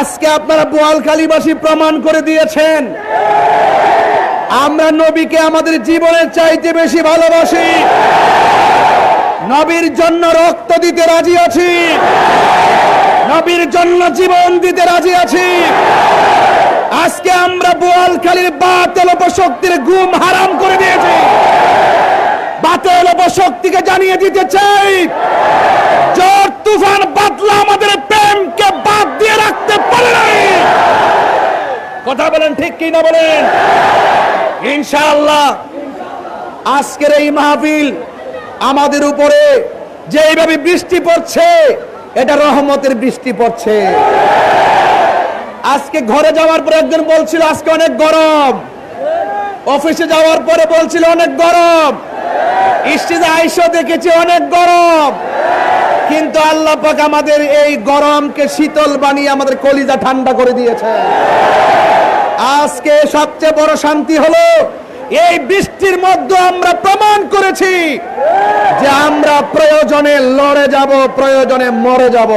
আজকে আপনারা বোয়ালখালীবাসী প্রমাণ করে দিয়েছেন। আমরা নবীকে আমাদের জীবনের চাইতে বেশি ভালোবাসি। নবীর জন্য রক্ত দিতে রাজি আছি। নবীর জন্য জীবন দিতে রাজি আছি। আজকে আমরা বোয়ালখালীর বাতেল শক্তির গুম হারাম করে দিয়েছি। বাতেল শক্তিকে জানিয়ে দিতে চাই। ঝড় তুফান, বাদলা আমাদের কথা বলেন ঠিক কি না বলেন? ইনশাআল্লাহ আজকের এই মাহফিল আমাদের উপরে যে এইভাবে বৃষ্টি পড়ছে, এটা রহমতের বৃষ্টি পড়ছে। আজকে ঘরে যাওয়ার পর একজন বলছিল, আজকে অনেক গরম। অফিসে যাওয়ার পরে বলছিল, অনেক গরম। স্টেজে আইসো দেখেছি, অনেক গরম। কিন্তু আল্লাহ পাক আমাদের এই গরমকে শীতল বানিয়ে আমাদের কলিজা ঠান্ডা করে দিয়েছে আজকে সবচেয়ে বড় শান্তি হলো, এই বৃষ্টির মধ্যে আমরা প্রমাণ করেছি যে আমরা প্রয়োজনে লড়ে যাব, প্রয়োজনে মরে যাব।